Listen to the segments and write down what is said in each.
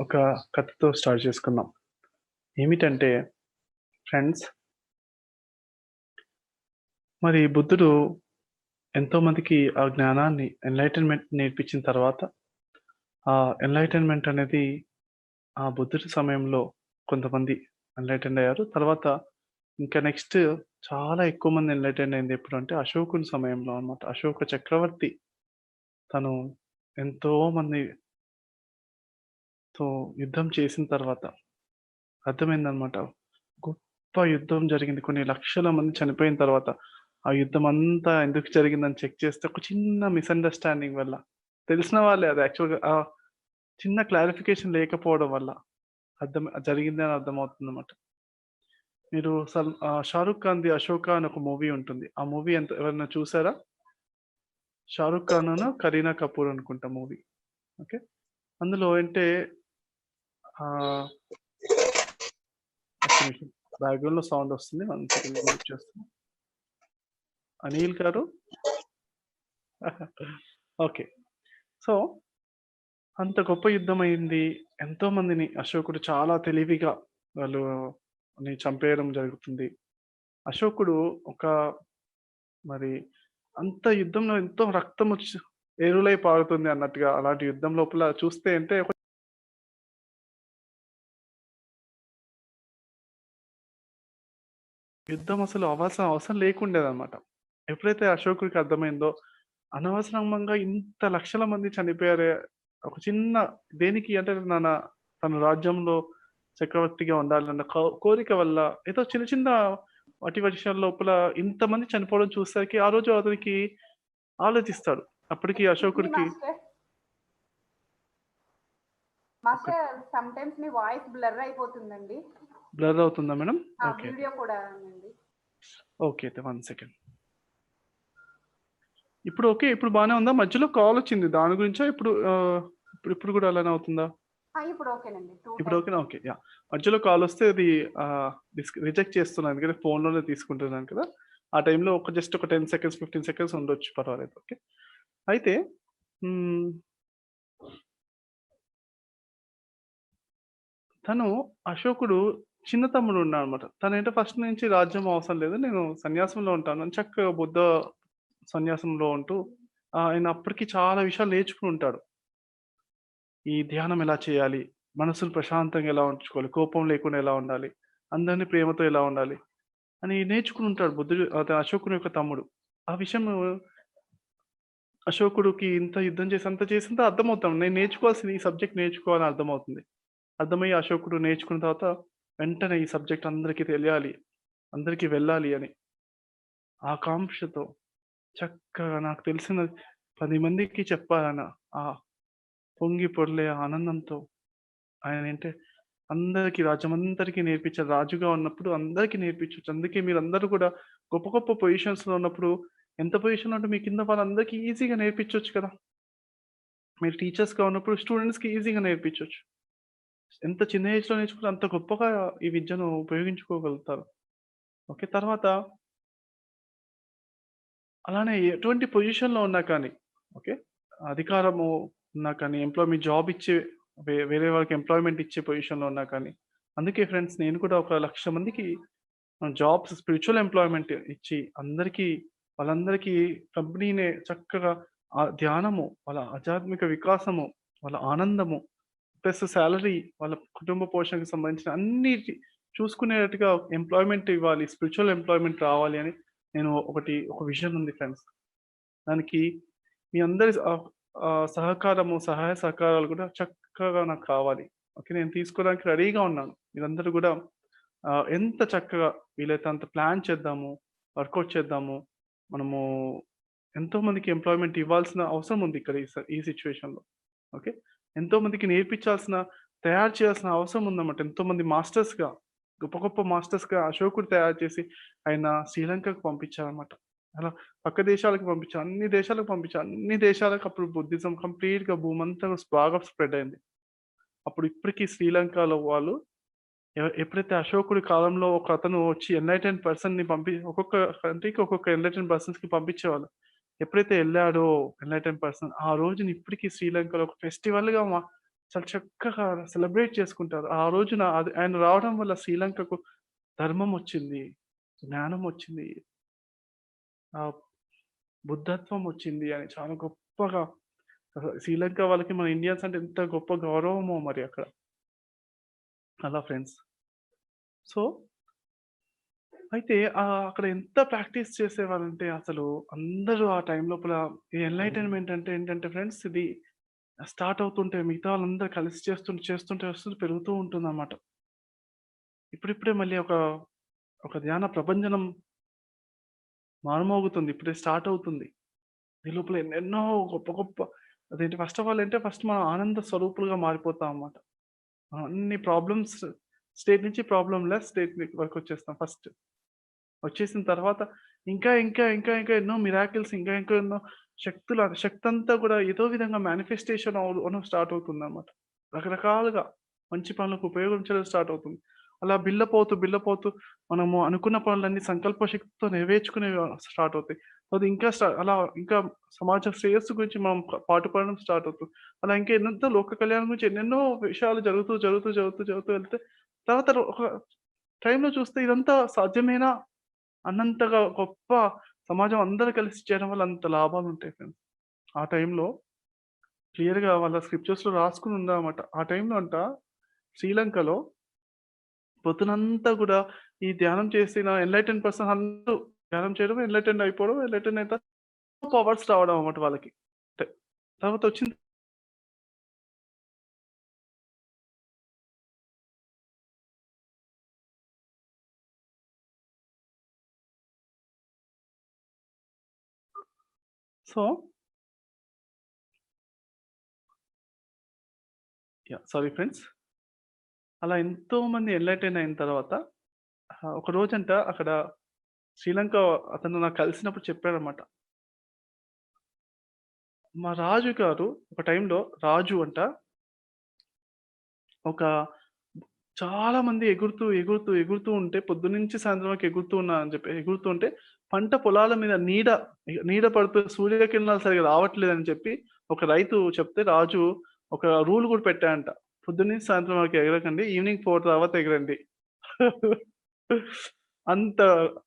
ఒక కథతో స్టార్ట్ చేసుకుందాం. ఏమిటంటే ఫ్రెండ్స్ మరి బుద్ధుడు ఎంతో మందికి ఆ జ్ఞానాన్ని ఎన్‌లైటన్‌మెంట్ నేర్పించిన తర్వాత, ఆ ఎన్‌లైటన్‌మెంట్ అనేది ఆ బుద్ధుడి సమయంలో కొంతమంది ఎన్‌లైటెండ్ అయ్యారు. తర్వాత ఇంకా నెక్స్ట్ చాలా ఎక్కువ మంది ఎన్‌లైటెండ్ అయింది ఎప్పుడు అంటే అశోకుని సమయంలో అన్నమాట. అశోక చక్రవర్తి తను ఎంతో మంది సో యుద్ధం చేసిన తర్వాత అర్థమైందనమాట గొప్ప యుద్ధం జరిగింది. కొన్ని లక్షల మంది చనిపోయిన తర్వాత, ఆ యుద్ధం అంతా ఎందుకు జరిగిందని చెక్ చేస్తే ఒక చిన్న మిస్‌అండర్‌స్టాండింగ్ వల్ల తెలిసిన వాళ్ళే అది యాక్చువల్‌గా ఆ చిన్న క్లారిఫికేషన్ లేకపోవడం వల్ల అర్థం జరిగింది అని అర్థమవుతుందన్నమాట. మీరు సల్ షారుఖ్ ఖాన్ ది 'అశోక' అని ఒక మూవీ ఉంటుంది. ఆ మూవీ ఎంత ఎవరైనా చూసారా? 'షారుఖ్ ఖాన్‌ను, కరీనా కపూర్' అనుకుంటా మూవీ. ఓకే. అందులో అంటే బ్యాక్గ్రౌండ్లో సౌండ్ వస్తుంది. వన్ సెకండ్ అనిల్ గారు? ఓకే. సో, అంత గొప్ప యుద్ధం అయింది ఎంతో మందిని అశోకుడు చాలా తెలివిగా వాళ్ళు చంపేయడం జరుగుతుంది. అశోకుడు ఒక మరి అంత యుద్ధంలో ఎంతో రక్తం వచ్చి పారుతుంది అన్నట్టుగా అలాంటి యుద్ధం లోపల చూస్తే అంటే యుద్ధం అసలు అవ్వాల్సిన అవసరం లేకుండేదన్నమాట. ఎప్పుడైతే అశోకుడికి అర్థమైందో, అనవసరంగా ఇంత లక్షల మంది చనిపోయారే, ఒక చిన్న దేనికి అంటే మన తన రాజ్యంలో చక్రవర్తిగా ఉండాలన్న కోరిక వల్ల ఏదో చిన్న చిన్న వాటి విషయాల లోపల ఇంతమంది చనిపోవడం చూసేసరికి ఆ రోజు అతనికి ఆలోచిస్తాడు. అప్పటికి అశోకుడికి మాస్టర్. మాస్టర్ సమ్‌టైమ్స్ మీ వాయిస్ బ్లర్ అయిపోతుందండి. బ్లర్ అవుతుందా మేడం? ఓకే. వీడియో. ఓకే. అయితే వన్ సెకండ్. ఇప్పుడు ఓకే. ఇప్పుడు బానే ఉందా? మధ్యలో కాల్ వచ్చింది. దాని గురించా? ఇప్పుడు ఇప్పుడు ఇప్పుడు కూడా అలానే అవుతుందా? ఇప్పుడు ఓకేనండి. 2 ఇప్పుడు టైమ్స్. ఓకేనా? ఓకే. యాహ్! మధ్యలో కాల్ వస్తే అది రిజెక్ట్ చేస్తున్నాను. ఎందుకంటే ఫోన్‌లోనే తీసుకుంటున్నాను కదా! ఆ టైంలో ఒక జస్ట్ ఒక 10 సెకండ్స్, 15 సెకండ్స్ ఉండొచ్చు పర్వాలేదు. ఓకే. అయితే. తను అశోకుడు చిన్న తమ్ముడు ఉన్నాడన్నమాట. తనేంటో ఫస్ట్ నుంచి రాజ్యం అవసరం లేదు. నేను సన్యాసంలో ఉంటాను అని చక్కగా బుద్ధ సన్యాసంలో ఉంటూ ఆయన అప్పటికి చాలా విషయాలు నేర్చుకుని ఉంటాడు. ఈ ధ్యానం ఎలా చేయాలి? మనసును ప్రశాంతంగా ఎలా ఉంచుకోవాలి? కోపం లేకుండా ఎలా ఉండాలి? అందరిని ప్రేమతో ఎలా ఉండాలి? అని నేర్చుకుని ఉంటాడు బుద్ధుడు అత అశోకుని యొక్క తమ్ముడు. ఆ విషయం అశోకుడికి ఇంత యుద్ధం చేసి అంత చేసింత అర్థమవుతాం. నేను నేర్చుకోవాల్సింది ఈ సబ్జెక్ట్ నేర్చుకోవాలని అర్థమవుతుంది. అర్థమయ్యి అశోకుడు నేర్చుకున్న తర్వాత వెంటనే ఈ సబ్జెక్ట్ అందరికీ తెలియాలి. అందరికీ వెళ్ళాలి అని. ఆకాంక్షతో చక్కగా నాకు తెలిసిన పది మందికి చెప్పాలన్న ఆ పొంగి పొర్లే ఆనందంతో ఆయన ఏంటంటే అందరికీ రాజ్యమందరికీ నేర్పించారు. రాజుగా ఉన్నప్పుడు అందరికీ నేర్పించవచ్చు అందుకే మీరు అందరూ కూడా గొప్ప గొప్ప పొజిషన్స్‌లో ఉన్నప్పుడు ఎంత పొజిషన్‌లో ఉంటే మీ కింద వాళ్ళందరికీ ఈజీగా నేర్పించవచ్చు కదా! మీరు టీచర్స్‌గా ఉన్నప్పుడు స్టూడెంట్స్‌కి ఈజీగా నేర్పించవచ్చు ఎంత చిన్న ఏజ్‌లో నేర్చుకుంటే అంత గొప్పగా ఈ విద్యను ఉపయోగించుకోగలుగుతారు. ఓకే. తర్వాత అలానే ఎటువంటి పొజిషన్‌లో ఉన్నా కానీ ఓకే. అధికారము ఉన్నా కానీ, ఎంప్లాయ్ మీ జాబ్ ఇచ్చే వే వేరే వాళ్ళకి ఎంప్లాయ్‌మెంట్ ఇచ్చే పొజిషన్‌లో ఉన్నా కానీ, అందుకే ఫ్రెండ్స్ నేను కూడా ఒక లక్ష మందికి జాబ్స్ స్పిరిచువల్ ఎంప్లాయ్‌మెంట్ ఇచ్చి అందరికీ వాళ్ళందరికీ కంపెనీనే చక్కగా ఆ ధ్యానము, వాళ్ళ ఆధ్యాత్మిక వికాసము, వాళ్ళ ఆనందము ప్లస్ సాలరీ, వాళ్ళ కుటుంబ పోషణకు సంబంధించిన అన్నిటి చూసుకునేటట్టుగా ఎంప్లాయ్‌మెంట్ ఇవ్వాలి. స్పిరిచువల్ ఎంప్లాయ్‌మెంట్ రావాలి అని నేను ఒకటి ఒక విజన్ ఉంది ఫ్రెండ్స్. దానికి మీ అందరి సహకారము, సహాయ సహకారాలు కూడా చక్కగా నాకు కావాలి. ఓకే. నేను తీసుకోవడానికి రెడీగా ఉన్నాను. మీరందరూ కూడా ఎంత చక్కగా వీలైతే అంత ప్లాన్ చేద్దాము. వర్కౌట్ చేద్దాము. మనము ఎంతో మందికి ఎంప్లాయ్‌మెంట్ ఇవ్వాల్సిన అవసరం ఉంది ఇక్కడ ఈ స ఈ సిట్యుయేషన్‌లో. ఓకే. ఎంతో మందికి నేర్పించాల్సిన, తయారు చేయాల్సిన అవసరం ఉందన్నమాట. ఎంతోమంది మాస్టర్స్‌గా, గొప్ప గొప్ప మాస్టర్స్‌గా అశోకుడు తయారు చేసి ఆయన శ్రీలంకకు పంపించారన్నమాట. అలా పక్క దేశాలకు పంపించారు. అన్ని దేశాలకు పంపించారు. అన్ని దేశాలకు అప్పుడు బుద్ధిజం కంప్లీట్‌గా భూమంతా బాగా స్ప్రెడ్ అయింది. అప్పుడు ఇప్పటికీ శ్రీలంకలో వాళ్ళు ఎప్పుడైతే అశోకుడి కాలంలో ఒక అతను వచ్చి ఎన్లైటెన్ పర్సన్ని పంపి ఒక్కొక్క కంట్రీకి ఒక్కొక్క ఎన్‌లైటెండ్ పర్సన్స్‌కి పంపించేవాళ్ళు. ఎప్పుడైతే వెళ్ళాడో ఎన్లైటన్ పర్సన్ ఆ రోజుని ఇప్పటికీ శ్రీలంకలో ఒక ఫెస్టివల్‌గా చాలా చక్కగా సెలబ్రేట్ చేసుకుంటారు. ఆ రోజున అది ఆయన రావడం వల్ల శ్రీలంకకు ధర్మం వచ్చింది. జ్ఞానం వచ్చింది. ఆ బుద్ధత్వం వచ్చింది అని చాలా గొప్పగా శ్రీలంక వాళ్ళకి మన ఇండియన్స్ అంటే ఎంత గొప్ప గౌరవమో మరి అక్కడ. అలా ఫ్రెండ్స్. సో అయితే ఆహ్, అక్కడ ఎంత ప్రాక్టీస్ చేసేవాళ్ళంటే అసలు అందరూ ఆ టైం లోపల ఈ ఎన్‌లైటన్‌మెంట్ అంటే ఏంటంటే ఫ్రెండ్స్ ఇది స్టార్ట్ అవుతుంటే మిగతా వాళ్ళందరూ కలిసి చేస్తుంటే, చేస్తుంటే వస్తుంటే పెరుగుతూ ఉంటుందన్నమాట. ఇప్పుడిప్పుడే మళ్ళీ ఒక, ఒక ధ్యాన ప్రభంజనం మార్మోగుతుంది. ఇప్పుడే స్టార్ట్ అవుతుంది. ఈ లోపల ఎన్నెన్నో గొప్ప గొప్ప అదేంటి ఫస్ట్ ఆఫ్ ఆల్ అంటే ఫస్ట్ మనం ఆనంద స్వరూపులుగా మారిపోతాం అన్నమాట. మనం అన్ని ప్రాబ్లమ్స్ స్టేట్ నుంచి ప్రాబ్లమ్ లెస్ స్టేట్ వరకు వచ్చేస్తాం ఫస్ట్. వచ్చేసిన తర్వాత ఇంకా, ఇంకా, ఇంకా, ఇంకా ఎన్నో మిరాకిల్స్ ఇంకా, ఇంకా ఎన్నో శక్తుల అంతా కూడా ఏదో విధంగా మేనిఫెస్టేషన్ అవ్వడం స్టార్ట్ అవుతుంది అనమాట రకరకాలుగా మంచి పనులకు ఉపయోగించడం స్టార్ట్ అవుతుంది. అలా బిల్లపోతూ, బిల్లపోతూ మనము అనుకున్న పనులన్నీ సంకల్ప శక్తితో నెరవేర్చుకునేవి స్టార్ట్ అవుతాయి. అది ఇంకా అలా ఇంకా సమాజ శ్రేయస్సు గురించి మనం పాటుపడడం స్టార్ట్ అవుతుంది. అలా ఇంకా ఎన్నెంతో లోక కళ్యాణం గురించి ఎన్నెన్నో విషయాలు జరుగుతూ, జరుగుతూ, జరుగుతూ, జరుగుతూ వెళ్తే తర్వాత ఒక టైంలో చూస్తే ఇదంతా సాధ్యమేనా? అన్నంతగా గొప్ప సమాజం అందరూ కలిసి చేయడం వల్ల అంత లాభాలుంటాయి ఫ్రెండ్స్. ఆ టైంలో క్లియర్‌గా వాళ్ళ స్క్రిప్చర్స్‌లో రాసుకుని ఉందన్నమాట. ఆ టైంలో అంట శ్రీలంకలో పొద్దునంతా కూడా ఈ ధ్యానం చేసిన ఎన్‌లైటెన్ పర్సన్ అందరూ ధ్యానం చేయడం, ఎన్‌లైటెన్ అయిపోవడం, ఎన్‌లైటెన్ అయిన పవర్స్ రావడం అన్నమాట వాళ్ళకి. అంటే తర్వాత వచ్చింది సో యా సారీ ఫ్రెండ్స్. అలా ఎంతోమంది ఎన్లైటైన్ అయిన తర్వాత ఒక రోజంట అక్కడ శ్రీలంక అతను నాకు కలిసినప్పుడు చెప్పాడన్నమాట. మా రాజు గారు ఒక టైంలో రాజు అంట ఒక చాలా మంది ఎగురుతూ, ఎగురుతూ, ఎగురుతూ ఉంటే పొద్దున్నుంచి సాయంత్రం వరకు ఎగురుతూ ఉన్నా అని చెప్పి ఎగురుతూ ఉంటే పంట పొలాల మీద నీడ నీడ పడుతూ సూర్యకిరణాలు సరిగ్గా రావట్లేదని చెప్పి ఒక రైతు చెప్తే రాజు ఒక రూల్ కూడా పెట్టాడంట. పొద్దున్నే సాయంత్రం వరకు ఎగరకండి. ఈవినింగ్ ఫోర్ తర్వాత ఎగరండి. అంత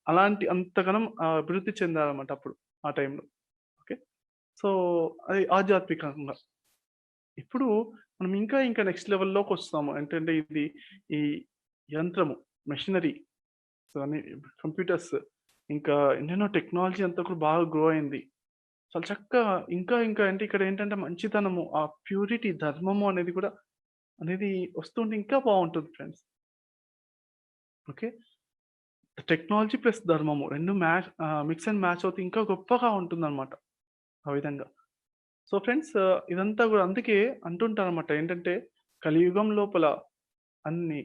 అలాంటి అంతగనం అభివృద్ధి చెందారన్నమాట అప్పుడు ఆ టైంలో. ఓకే. సో అది ఆధ్యాత్మికంగా. ఇప్పుడు మనం ఇంకా, ఇంకా నెక్స్ట్ లెవెల్లోకి వస్తాము ఏంటంటే ఇది ఈ యంత్రము, మెషినరీ సో అన్ని కంప్యూటర్స్ ఇంకా ఎన్నెన్నో టెక్నాలజీ అంతా కూడా బాగా గ్రో అయింది. చాలా చక్కగా ఇంకా, ఇంకా అంటే ఇక్కడ ఏంటంటే మంచితనము, ఆ ప్యూరిటీ ధర్మము అనేది కూడా అనేది వస్తుంటే ఇంకా బాగుంటుంది ఫ్రెండ్స్. ఓకే. టెక్నాలజీ ప్లస్ ధర్మము రెండు మ్యాచ్ మిక్స్ అండ్ మ్యాచ్ అవుతే ఇంకా గొప్పగా ఉంటుందన్నమాట. ఆ విధంగా. సో ఫ్రెండ్స్ ఇదంతా కూడా అందుకే అంటుంటారన్నమాట. ఏంటంటే కలియుగం లోపల అన్ని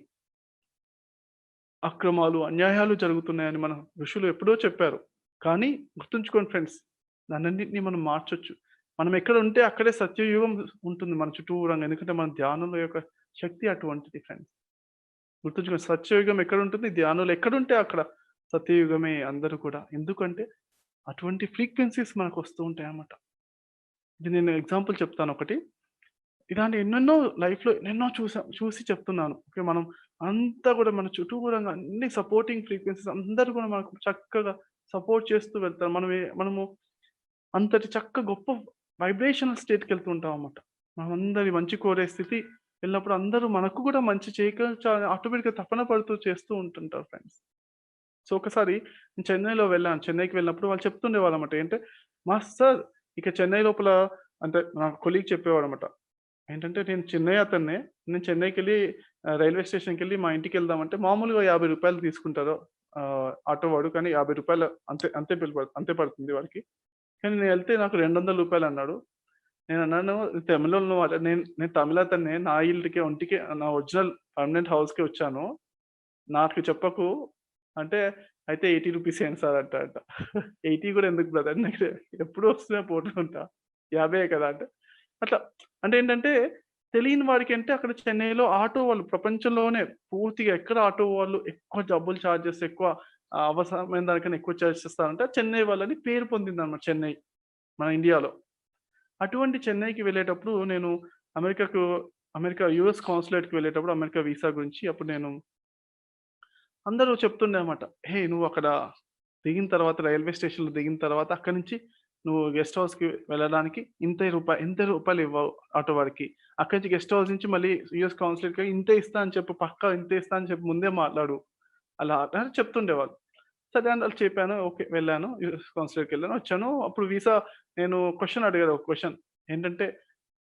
అక్రమాలు, అన్యాయాలు జరుగుతున్నాయని మన ఋషులు ఎప్పుడో చెప్పారు. కానీ గుర్తుంచుకోండి ఫ్రెండ్స్ దానన్నిటిని మనం మార్చొచ్చు. మనం ఎక్కడ ఉంటే అక్కడే సత్యయుగం ఉంటుంది మన చుట్టూరంగా. ఎందుకంటే మన ధ్యానంలో యొక్క శక్తి అటువంటిది ఫ్రెండ్స్. గుర్తుంచుకోండి సత్యయుగం ఎక్కడ ఉంటుంది ధ్యానంలో ఎక్కడుంటే అక్కడ సత్యయుగమే అందరూ కూడా. ఎందుకంటే అటువంటి ఫ్రీక్వెన్సీస్ మనకు వస్తూ ఉంటాయి అన్నమాట ఇది నేను ఎగ్జాంపుల్ చెప్తాను ఒకటి. ఇలాంటి ఎన్నెన్నో లైఫ్‌లో ఎన్నెన్నో చూసా చూసి చెప్తున్నాను. ఓకే. మనం అంతా కూడా మన చుట్టూరంగా అన్ని సపోర్టింగ్ ఫ్రీక్వెన్సీస్ అందరూ కూడా మనకు చక్కగా సపోర్ట్ చేస్తూ వెళ్తారు. మనమే మనము అంతటి చక్క గొప్ప వైబ్రేషనల్ స్టేట్‌కెళ్తూ ఉంటామన్నమాట. మనమందరి మంచి కోరే స్థితి వెళ్ళినప్పుడు అందరూ మనకు కూడా మంచి చేయగలచా ఆటోమేటిక్‌గా తపన పడుతూ చేస్తూ ఉంటుంటారు ఫ్రెండ్స్. సో ఒకసారి నేను చెన్నైలో వెళ్ళాను. చెన్నైకి వెళ్ళినప్పుడు వాళ్ళు చెప్తుండేవాళ్ళన్నమాట. ఏంటే మాస్టర్ ఇక చెన్నై లోపల అంటే నా కొలీగ్ చెప్పేవాడన్నమాట. ఏంటంటే నేను చెన్నై అతన్నే. నేను చెన్నైకెళ్ళి వెళ్ళి రైల్వే స్టేషన్‌కెళ్ళి మా ఇంటికి వెళ్దామంటే మామూలుగా యాభై రూపాయలు తీసుకుంటారు. ఆటో వాడు. కానీ యాభై రూపాయలు అంతే అంతే బిల్ అంతే పడుతుంది వాడికి. కానీ నేనెళ్తే నాకు రెండు వందల రూపాయలు అన్నాడు. నేను అన్నాను తమిళంలో నేను నేను తమిళ అతన్నే. నా ఇల్లుకి ఒంటికి నా ఒరిజినల్ పర్మనెంట్ హౌస్కి వచ్చాను. నాకు చెప్పకు అంటే అయితే రూ. 80 ఇయ్యండి సార్ అంట ఎయిటీ కూడా ఎందుకు బ్రదర్ నాకు ఎప్పుడు వస్తున్నా పోతూ ఉంటా. 50 కదా! అంటే అట్లా అంటే ఏంటంటే తెలియని వాడికి అంటే అక్కడ చెన్నైలో ఆటో వాళ్ళు ప్రపంచంలోనే పూర్తిగా ఎక్కడ ఆటో వాళ్ళు ఎక్కువ డబ్బులు చార్జెస్ ఎక్కువ అవసరమైన దానికన్నా ఎక్కువ చార్జ్ చేస్తారంటే చెన్నై వాళ్ళని పేరు పొందిందన్నమాట చెన్నై. మన ఇండియాలో. అటువంటి చెన్నైకి వెళ్ళేటప్పుడు నేను అమెరికాకు అమెరికా యూఎస్ కాన్సులేట్‌కి వెళ్ళేటప్పుడు అమెరికా వీసా గురించి అప్పుడు నేను అందరూ చెప్తుండే అనమాట. "హే! నువ్వు అక్కడ దిగిన తర్వాత రైల్వే స్టేషన్‌లో దిగిన తర్వాత అక్కడి నుంచి నువ్వు గెస్ట్ హౌస్కి వెళ్ళడానికి ఇంత రూపాయి ఇంత రూపాయలు ఇవ్వవు ఆటో వారికి అక్కడి నుంచి గెస్ట్ హౌస్ నుంచి మళ్ళీ యూఎస్కి ఇంత ఇస్తా అని చెప్పు పక్క ఇంత ఇస్తా అని చెప్పి ముందే మాట్లాడు." అలా అని చెప్తుండేవాళ్ళు. సరే అని వాళ్ళు చెప్పాను. ఓకే. వెళ్ళాను. యూఎస్ వెళ్ళాను వచ్చాను. అప్పుడు వీసా నేను క్వశ్చన్ అడిగారు ఒక క్వశ్చన్ ఏంటంటే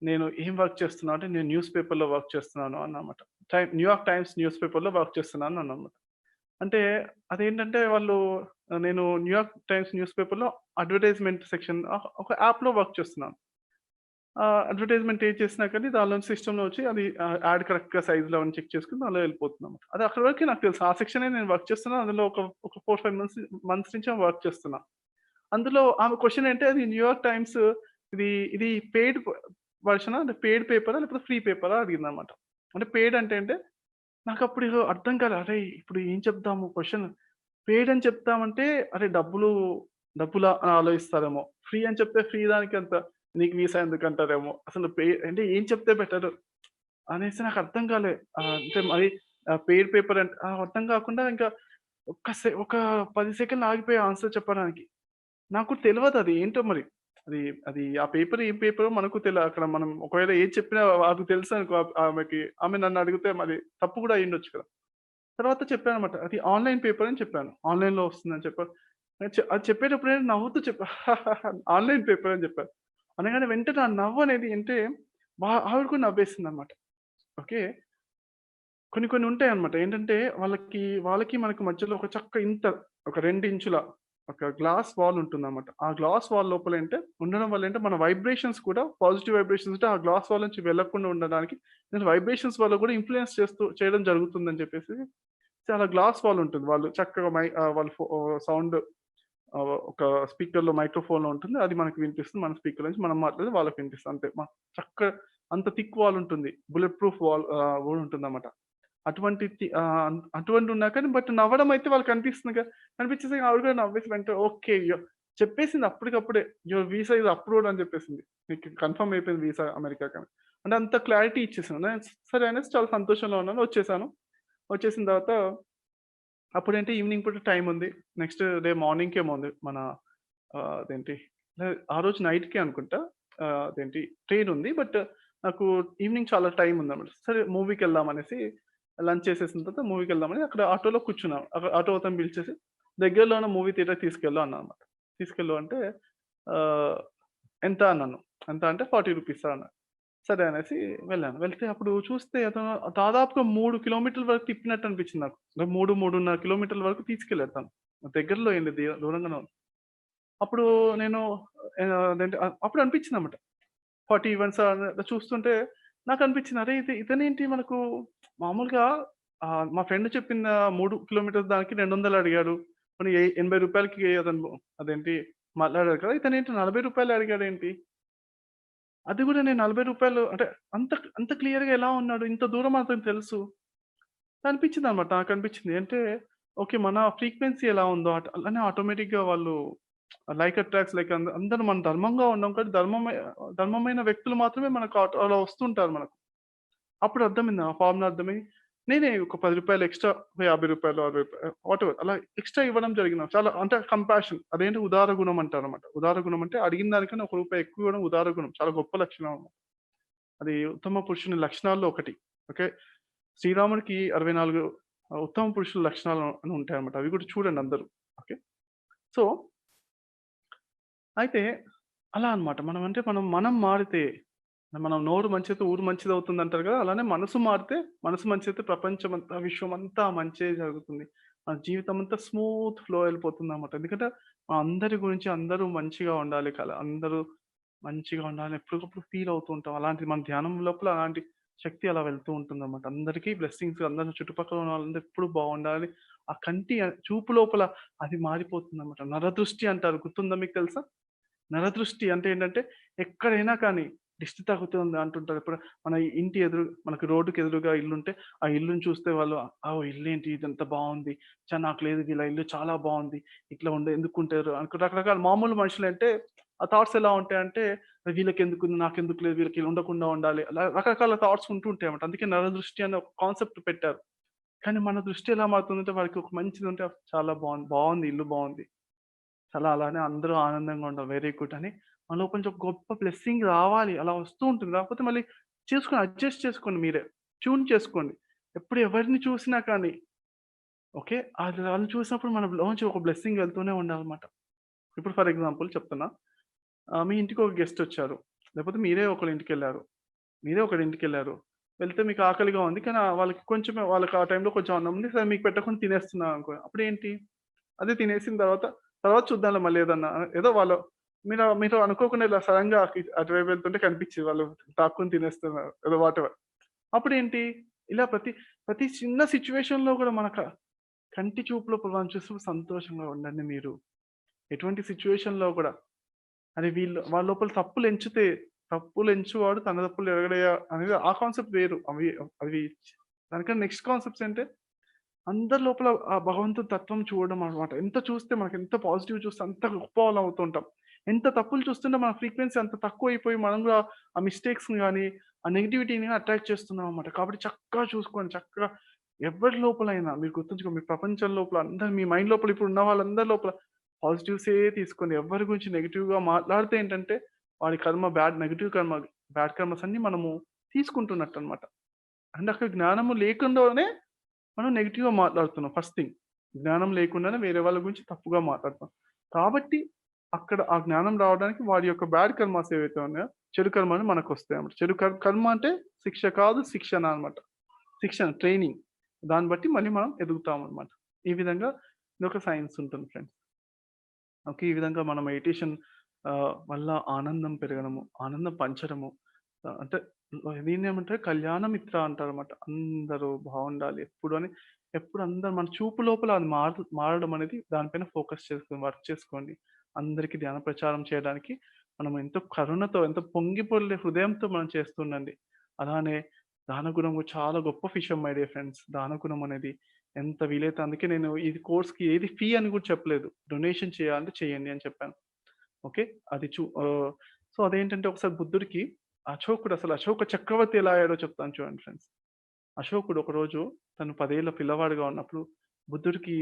నేను ఏం వర్క్ చేస్తున్నా అంటే నేను న్యూస్ పేపర్‌లో వర్క్ చేస్తున్నాను అన్నమాట. Time New York Times news పేపర్‌లో వర్క్ చేస్తున్నాను అన్నమాట అంటే అదేంటంటే వాళ్ళు నేను న్యూయార్క్ టైమ్స్ న్యూస్ పేపర్‌లో అడ్వర్టైజ్‌మెంట్ సెక్షన్ ఆహ్, ఒక యాప్‌లో వర్క్ చేస్తున్నాను. ఆ అడ్వర్టైజ్‌మెంట్ ఏది చేసినా కానీ దానిలోని సిస్టమ్‌లో వచ్చి అది ఆహ్, యాడ్ కరెక్ట్‌గా సైజ్‌లో అని చెక్ చేసుకొని దానిలో వెళ్ళిపోతుందన్నమాట. అది అక్కడి వరకే నాకు తెలుసు. ఆ సెక్షనే నేను వర్క్ చేస్తున్నాను. అందులో ఒక ఒక 4, 5 మంత్స్ మంత్స్ నుంచి వర్క్ చేస్తున్నా. అందులో ఆమె క్వెషన్ ఏంటి అది న్యూయార్క్ టైమ్స్ ఇది ఇది పెయిడ్ వర్షనా? అంటే పెయిడ్ పేపరా? లేకపోతే ఫ్రీ పేపరా? అడిగిందనమాట. అంటే పెయిడ్ అంటే నాకు అప్పుడు అర్థం కాలే. అరే! ఇప్పుడు ఏం చెప్దాము క్వశ్చన్ పెయిడ్ అని చెప్తామంటే అరే! డబ్బులు డబ్బులా అని ఆలోచిస్తారేమో. ఫ్రీ అని చెప్తే ఫ్రీ దానికి అంత నీకు వీసా ఎందుకంటారేమో. అసలు పే అంటే ఏం చెప్తే బెటర్ అనేసి నాకు అర్థం కాలే. అంటే మరి ఆహ్, పెయిడ్ పేపర్ అంటే అర్థం కాకుండా ఇంకా ఒక్క సె ఒక పది సెకండ్ ఆగిపోయి ఆన్సర్ చెప్పడానికి. నాకు తెలియదు అది ఏంటో మరి. అది అది ఆ పేపర్ ఏం పేపర్ మనకు తెల అక్కడ మనం ఒకవేళ ఏది చెప్పినా అది తెలుసు అనుకో ఆమెకి ఆమె నన్ను అడిగితే మరి తప్పు కూడా అయ్యుండొచ్చు కదా! తర్వాత చెప్పానన్నమాట. అది ఆన్‌లైన్ పేపర్ అని చెప్పాను. ఆన్‌లైన్‌లో వస్తుందని చెప్పా. అది చెప్పేటప్పుడు నేను నవ్వుతూ చెప్పా. ఆన్‌లైన్ పేపర్ అని చెప్పాను. అనగానే వెంటనే ఆ నవ్వు అనేది అంటే బాగా ఆవిడ కూడా నవ్వేసిందన్నమాట. ఓకే. కొన్ని కొన్ని ఉంటాయి అనమాట ఏంటంటే వాళ్ళకి వాళ్ళకి మనకి మధ్యలో ఒక చక్క ఇంత ఒక రెండు ఇంచుల ఒక గ్లాస్ వాల్ ఉంటుందన్నమాట. ఆ గ్లాస్ వాల్ లోపల ఏంటంటే ఉండడం వల్ల ఏంటంటే మన వైబ్రేషన్స్ కూడా పాజిటివ్ వైబ్రేషన్స్ అంటే ఆ గ్లాస్ వాల్ నుంచి వెళ్ళకుండా ఉండడానికి నేను వైబ్రేషన్స్ వల్ల కూడా ఇన్ఫ్లుయెన్స్ చేస్తూ చేయడం జరుగుతుందని చెప్పేసి చాలా గ్లాస్ వాల్ ఉంటుంది. వాళ్ళు చక్కగా మై వాళ్ళ సౌండ్ ఒక స్పీకర్‌లో మైక్రోఫోన్‌లో ఉంటుంది. అది మనకు వినిపిస్తుంది. మన స్పీకర్ నుంచి మనం మాట్లాడేది వాళ్ళకి వినిపిస్తుంది అంతే. చక్క అంత థిక్ వాల్ ఉంటుంది. బుల్లెట్ ప్రూఫ్ వాల్ కూడా ఉంటుంది ఉంటుందన్నమాట. అటువంటి అటువంటి ఉన్నా కానీ బట్ నవ్వడం అయితే వాళ్ళకి కనిపిస్తుందిగా. కనిపించేసరికి ఆవిడ కూడా నవ్వేసి వెంటనే ఓకే. యో చెప్పేసింది అప్పటికప్పుడే యువర్ వీసా ఇది అప్రూవ్డ్ అని చెప్పేసింది. మీకు కన్ఫర్మ్ అయిపోయింది వీసా అమెరికాకని. అంటే అంత క్లారిటీ ఇచ్చేసాను నేను సరే అనేసి చాలా సంతోషంలో ఉన్నాను. వచ్చేసాను. వచ్చేసిన తర్వాత అప్పుడేంటి ఈవినింగ్ పూట టైం ఉంది. నెక్స్ట్ డే మార్నింగ్‌కేమో ఉంది. మన అదేంటి ఆ రోజు నైట్‌కే అనుకుంటా. అదేంటి ట్రైన్ ఉంది. బట్ నాకు ఈవినింగ్ చాలా టైమ్ ఉందన్నమాట. సరే మూవీకి వెళ్దాం అనేసి లంచ్ చేసేసిన తర్వాత మూవీకి వెళ్దామని అక్కడ ఆటోలో కూర్చున్నాం. అక్కడ ఆటో అతను పిలిచేసి దగ్గరలో ఉన్న మూవీ థియేటర్ తీసుకెళ్ళు అన్నమాట తీసుకెళ్ళు అంటే ఎంత అన్నాను. ఎంత అంటే ఫార్టీ రూపీస్ అన్నాను సరే అనేసి వెళ్ళాను. వెళ్తే అప్పుడు చూస్తే అతను దాదాపుగా మూడు కిలోమీటర్ల వరకు తిప్పినట్టు అనిపించింది నాకు. 3, 3.5 కిలోమీటర్ల వరకు తీసుకెళ్ళాడు దగ్గరలో ఏంది దూరంగానే ఉంది. అప్పుడు నేను అప్పుడు అనిపించింది అనమాట ఫార్టీ ఈవెంట్స్ చూస్తుంటే నాకు అనిపించింది. అరే! ఇది ఇతనేంటి మనకు మామూలుగా మా ఫ్రెండ్ చెప్పిన మూడు కిలోమీటర్స్ దానికి 200 అడిగాడు. కొన్ని ఎ 80 రూపాయలకి అతను అదేంటి మాట్లాడారు కదా! ఇతనేంటి 40 రూపాయలు అడిగాడు ఏంటి అది కూడా నేను 40 రూపాయలు అంటే అంత అంత క్లియర్‌గా ఎలా ఉన్నాడు? ఇంత దూరం అతను తెలుసు. అనిపించింది అనమాట నాకు అనిపించింది అంటే ఓకే. మన ఫ్రీక్వెన్సీ ఎలా ఉందో అట్ అలానే ఆటోమేటిక్‌గా వాళ్ళు లైక్ అట్రాక్ట్స్ లైక్ అందరూ మనం ధర్మంగా ఉన్నాం కానీ ధర్మమై ధర్మమైన వ్యక్తులు మాత్రమే మనకు అలా వస్తుంటారు మనకు. అప్పుడు అర్థమైంది. ఆ ఫార్ములా అర్థమై నేనే ఒక పది రూపాయలు ఎక్స్‌ట్రా యాభై రూపాయలు, 60 రూపాయలు వాటెవర్ అలా ఎక్స్‌ట్రా ఇవ్వడం జరిగిన చాలా అంటే కంపాషన్ అదేంటి ఉదార గుణం అంటారన్నమాట. ఉదార గుణం అంటే అడిగిన దానికన్నా ఒక రూపాయి ఎక్కువ ఇవ్వడం ఉదార గుణం. చాలా గొప్ప లక్షణం. అనమాట అది ఉత్తమ పురుషుని లక్షణాల్లో ఒకటి. ఓకే. శ్రీరాముడికి అరవై నాలుగు ఉత్తమ పురుషుల లక్షణాలు అని ఉంటాయి అనమాట అవి కూడా చూడండి అందరూ. ఓకే. సో అయితే అలా అన్నమాట. మనం అంటే మనం మనం మారితే మనం నోరు మంచిదైతే ఊరు మంచిదవుతుందంటారు కదా! అలానే మనసు మారితే మనసు మంచిదైతే ప్రపంచమంతా, విశ్వమంతా మంచే జరుగుతుంది. మన జీవితం అంతా స్మూత్ ఫ్లో వెళ్ళిపోతుందన్నమాట. ఎందుకంటే అందరి గురించి అందరూ మంచిగా ఉండాలి కల అందరూ మంచిగా ఉండాలి. ఎప్పటికప్పుడు ఫీల్ అవుతూ ఉంటాం. అలాంటి మన ధ్యానం లోపల అలాంటి శక్తి అలా వెళ్తూ ఉంటుందన్నమాట. అందరికీ బ్లెస్సింగ్స్ అందరి చుట్టుపక్కల ఉన్న వాళ్ళందరూ ఎప్పుడు బాగుండాలి. ఆ కంటి చూపు లోపల అది మారిపోతుందన్నమాట. నరదృష్టి అంటారు. గుర్తుందా మీకు తెలుసా? నరదృష్టి అంటే ఏంటంటే ఎక్కడైనా కానీ దిష్టి తాగుతుంది అంటుంటారు. ఇప్పుడు మన ఇంటి ఎదురు మనకు రోడ్డుకి ఎదురుగా ఇల్లుంటే ఆ ఇల్లుని చూస్తే వాళ్ళు ఆ ఇల్లు ఏంటి ఇది ఎంత బాగుంది. చా నాకు లేదు వీళ్ళ ఇల్లు చాలా బాగుంది. ఇట్లా ఉండే ఎందుకుంటారు" అనుకో రకరకాల మామూలు మనుషులు అంటే ఆ థాట్స్ ఎలా ఉంటాయంటే నాకు ఎందుకు లేదు? వీళ్ళకి ఉండకుండా ఉండాలి. అలా రకరకాల థాట్స్ ఉంటూ ఉంటాయి అన్నమాట. అందుకే నరదృష్టి అనే ఒక కాన్సెప్ట్ పెట్టారు. కానీ మన దృష్టి ఎలా మారుతుందంటే వాడికి ఒక మంచిది ఉంటే చాలా బాగుంది బాగుంది ఇల్లు బాగుంది. చాలా అలానే అందరూ ఆనందంగా ఉండాలి వెరీ గుడ్ అని. మనలో కొంచెం గొప్ప బ్లెస్సింగ్ రావాలి. అలా వస్తూ ఉంటుంది. కాకపోతే మళ్ళీ చేసుకొని అడ్జస్ట్ చేసుకోండి మీరే. ట్యూన్ చేసుకోండి. ఎప్పుడు ఎవరిని చూసినా కానీ. ఓకే? అది వాళ్ళని చూసినప్పుడు మన లోంచి ఒక బ్లెస్సింగ్ వెళ్తూనే ఉండాలన్నమాట. ఇప్పుడు ఫర్ ఎగ్జాంపుల్ చెప్తున్నా. ఆ, మీ ఇంటికి ఒక గెస్ట్ వచ్చారు. లేకపోతే మీరే ఒకళ్ళ ఇంటికి వెళ్ళారు. మీరే ఒకళ్ళ ఇంటికి వెళ్ళారు. వెళ్తే మీకు ఆకలిగా ఉంది. కానీ ఆ వాళ్ళకి కొంచెం వాళ్ళకి ఆ టైంలో కొంచెం అన్నం ఉంది. సరే మీకు పెట్టకుండా తినేస్తున్నారు అనుకో. అప్పుడు ఏంటి అదే తినేసిన తర్వాత తర్వాత చూద్దాంలే మళ్ళీ ఏదన్నా. ఏదో వాళ్ళు మీరు మీరు అనుకోకుండా ఇలా సడన్గా అటువైపు వెళ్తుంటే కనిపించింది వాళ్ళు తాక్కుని తినేస్తున్నారు ఏదో వాటెవర్ అప్పుడు ఏంటి? ఇలా ప్రతి ప్రతి చిన్న సిచ్యువేషన్లో కూడా మనకు కంటి చూపులో మనం చూస్తూ సంతోషంగా ఉండండి మీరు. ఎటువంటి సిచ్యువేషన్లో కూడా. అరే వీళ్ళు వాళ్ళ లోపల తప్పులు ఎంచితే తప్పులు ఎంచువాడు తన తప్పులు ఎరగడయ్యా అనేది ఆ కాన్సెప్ట్ వేరు. అవి అవి దానికన్నా నెక్స్ట్ కాన్సెప్ట్స్ అంటే అందరి లోపల ఆ భగవంతుడి తత్వం చూడడం అనమాట ఎంత చూస్తే మనకి ఎంత పాజిటివ్ చూస్తే అంత గొప్ప వాళ్ళు అవుతుంటాం. ఎంత తప్పులు చూస్తుంటే మన ఫ్రీక్వెన్సీ అంత తక్కువ అయిపోయి మనం కూడా ఆ మిస్టేక్స్ కానీ ఆ నెగిటివిటీని అట్రాక్ట్ చేస్తున్నాం అనమాట కాబట్టి చక్కగా చూసుకోండి చక్కగా ఎవరి లోపలైనా మీరు గుర్తుంచుకో మీ ప్రపంచం లోపల అందరు మీ మైండ్ లోపల ఇప్పుడు ఉన్న వాళ్ళందరి లోపల పాజిటివ్సే తీసుకోండి. ఎవరి గురించి నెగిటివ్గా మాట్లాడితే ఏంటంటే వాడి karma bad negative karma bad karmas అన్ని మనము తీసుకుంటున్నట్టు అనమాట అండ్ అక్కడ జ్ఞానము లేకుండానే మనం నెగిటివ్గా మాట్లాడుతున్నాం. ఫస్ట్ థింగ్ జ్ఞానం లేకుండానే వేరే వాళ్ళ గురించి తప్పుగా మాట్లాడుతున్నాం. కాబట్టి అక్కడ ఆ జ్ఞానం రావడానికి వాడి యొక్క బ్యాడ్ కర్మాస్ ఏవైతే ఉన్నాయో చెడు కర్మలు మనకు వస్తాయి అన్నమాట. చెడు కర్- కర్మ అంటే శిక్ష కాదు శిక్షణ అనమాట శిక్షణ ట్రైనింగ్ దాన్ని బట్టి మళ్ళీ మనం ఎదుగుతాం అనమాట ఈ విధంగా ఇది ఒక సైన్స్ ఉంటుంది ఫ్రెండ్స్ ఓకే ఈ విధంగా మన మెడిటేషన్ వల్ల ఆనందం పెరగడము ఆనందం పంచడము అంటే దీన్ని ఏమంటారు కళ్యాణ మిత్ర అంటారు అనమాట అందరూ బాగుండాలి ఎప్పుడు అని. ఎప్పుడు అందరు మన చూపు లోపల అది మార మారడం అనేది దానిపైన ఫోకస్ చేసుకొని వర్క్ చేసుకోండి. అందరికీ ధ్యాన ప్రచారం చేయడానికి మనం ఎంతో కరుణతో ఎంతో పొంగిపొల్లే హృదయంతో మనం చేస్తుండండి. అలానే దానగుణం కూడా చాలా గొప్ప విషయం మై డియర్ ఫ్రెండ్స్. దానగుణం అనేది ఎంత వీలైతే అందుకే నేను ఇది కోర్స్కి ఏది ఫీ అని కూడా చెప్పలేదు. డొనేషన్ చేయాలంటే చేయండి అని చెప్పాను. ఓకే? అది చూ సో అదేంటంటే ఒకసారి బుద్ధుడికి అశోకుడు అసలు అశోక చక్రవర్తి ఎలా అయ్యాడో చెప్తాను చూడండి ఫ్రెండ్స్ అశోకుడు ఒకరోజు తను పదేళ్ళ పిల్లవాడుగా ఉన్నప్పుడు బుద్ధుడికి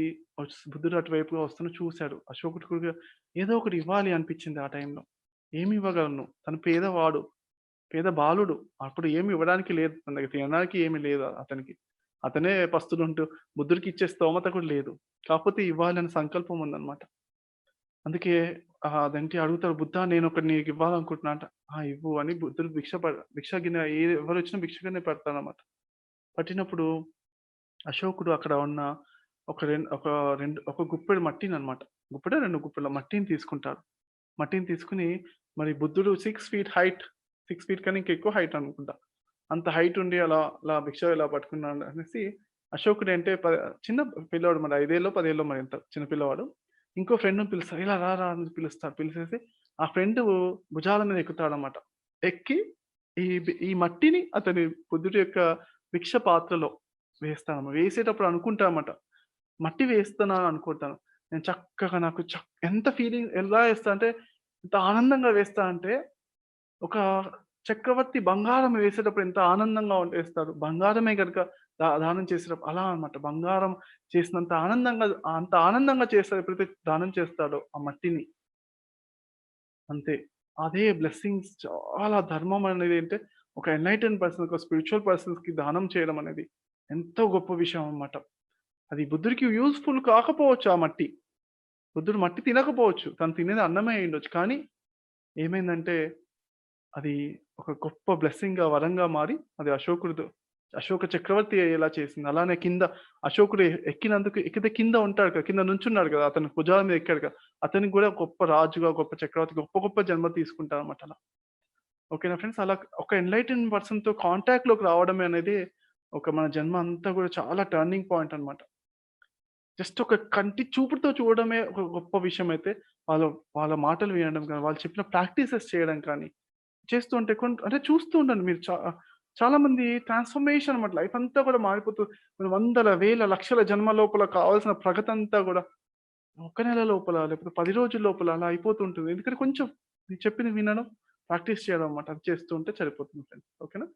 బుద్ధుడు అటువైపుగా వస్తున్న చూశాడు. అశోకుడు కూడా ఏదో ఒకటి ఇవ్వాలి అనిపించింది ఆ టైంలో ఏమి ఇవ్వగలను? తను పేదవాడు పేద బాలుడు. అప్పుడు ఏమి ఇవ్వడానికి లేదు. తన దగ్గర తినడానికి ఏమి లేదు అతనికి. అతనే పస్తులు ఉంటూ బుద్ధుడికి ఇచ్చే స్తోమత కూడా లేదు. కాకపోతే ఇవ్వాలి సంకల్పం ఉందన్నమాట. అందుకే అదంటే అడుగుతారు బుద్ధ నేను ఒకటి నీకు ఇవ్వాలనుకుంటున్నా అంట. ఆ ఇవ్వు అని బుద్ధుడు భిక్ష పడ భిక్ష గిన్నె ఏ ఎవరు వచ్చినా భిక్ష గిన్నె పెడతానమాట పట్టినప్పుడు అశోకుడు అక్కడ ఉన్న ఒక రెండు ఒక రెండు ఒక గుప్పెడు మట్టిని అనమాట గుప్పెడ రెండు గుప్పెళ్ళ మట్టిని తీసుకుంటారు. మట్టిని తీసుకుని మరి బుద్ధుడు six feet height six feet కన్నా ఇంకా ఎక్కువ హైట్ అనుకుంటా. అంత హైట్ ఉండి అలా అలా భిక్ష ఇలా పట్టుకున్నాడు అనేసి అశోకుడు అంటే ప- చిన్న పిల్లవాడు మరి ఐదేళ్ళు పదేళ్ళు మరి ఎంత చిన్న పిల్లవాడు. ఇంకో ఫ్రెండ్ పిలుస్తాడు ఇలా రా రా అని పిలుస్తాడు పిలిచేసి ఆ ఫ్రెండ్ భుజాల మీద ఎక్కుతాడనమాట ఎక్కి ఈ ఈ మట్టిని అతని బుద్ధుడి యొక్క భిక్ష పాత్రలో వేస్తాను వేసేటప్పుడు అనుకుంటానమాట మట్టి వేస్తున్నాను అనుకుంటాను. నేను చక్కగా నాకు చక్క ఎంత ఫీలింగ్ ఎలా వేస్తా అంటే ఎంత ఆనందంగా వేస్తా అంటే ఒక చక్రవర్తి బంగారం వేసేటప్పుడు ఎంత ఆనందంగా వేస్తాడు. బంగారమే కనుక దా- దానం చేసేటప్పుడు అలా అనమాట బంగారం చేసినంత ఆనందంగా అంత ఆనందంగా చేస్తాడు ఎప్పుడైతే దానం చేస్తాడో ఆ మట్టిని. అంతే. అదే బ్లెస్సింగ్స్ చాలా ధర్మం అనేది అంటే ఒక ఎన్లైటెన్ పర్సన్ ఒక స్పిరిచువల్ పర్సన్స్కి దానం చేయడం అనేది ఎంతో గొప్ప విషయం అన్నమాట. అది బుద్ధుడికి యూస్ఫుల్ కాకపోవచ్చు ఆ మట్టి. బుద్ధుడు మట్టి తినకపోవచ్చు. తను తినేది అన్నమే అయ్యుండొచ్చు. ఉండొచ్చు కానీ ఏమైందంటే అది ఒక గొప్ప బ్లెస్సింగ్గా వరంగా మారి అది అశోకుడు అశోక చక్రవర్తి అయ్యేలా చేసింది? అలానే కింద అశోకుడు ఎక్కినందుకు ఎక్కితే కింద ఉంటాడు కదా కింద నుంచున్నాడు కదా అతను భుజాల మీద ఎక్కాడు కదా అతనికి కూడా గొప్ప రాజుగా గొప్ప చక్రవర్తి గొప్ప గొప్ప జన్మ తీసుకుంటారు అనమాట అలా. ఓకేనా ఫ్రెండ్స్? అలా ఒక ఎన్లైటెన్ పర్సన్తో కాంటాక్ట్లోకి రావడమే అనేది ఒక మన జన్మ అంతా కూడా చాలా టర్నింగ్ పాయింట్ అనమాట జస్ట్ ఒక కంటి చూపుతో చూడడమే ఒక గొప్ప విషయం అయితే వాళ్ళ వాళ్ళ మాటలు వినడం కానీ వాళ్ళు చెప్పిన ప్రాక్టీసెస్ చేయడం కానీ చేస్తూ ఉంటే కొంత అంటే చూస్తూ ఉండండి మీరు చా చాలా మంది ట్రాన్స్ఫర్మేషన్ అన్నమాట లైఫ్ అంతా కూడా మారిపోతూ వందల వేల లక్షల జన్మ లోపల కావాల్సిన ప్రగతి అంతా కూడా ఒక నెల లోపల లేకపోతే పది రోజుల లోపల అలా అయిపోతుంటుంది ఎందుకంటే కొంచెం నేను చెప్పింది వినడం, ప్రాక్టీస్ చేయడం అనమాట అది చేస్తుంటే సరిపోతుంది ఫ్రెండ్స్. ఓకేనా?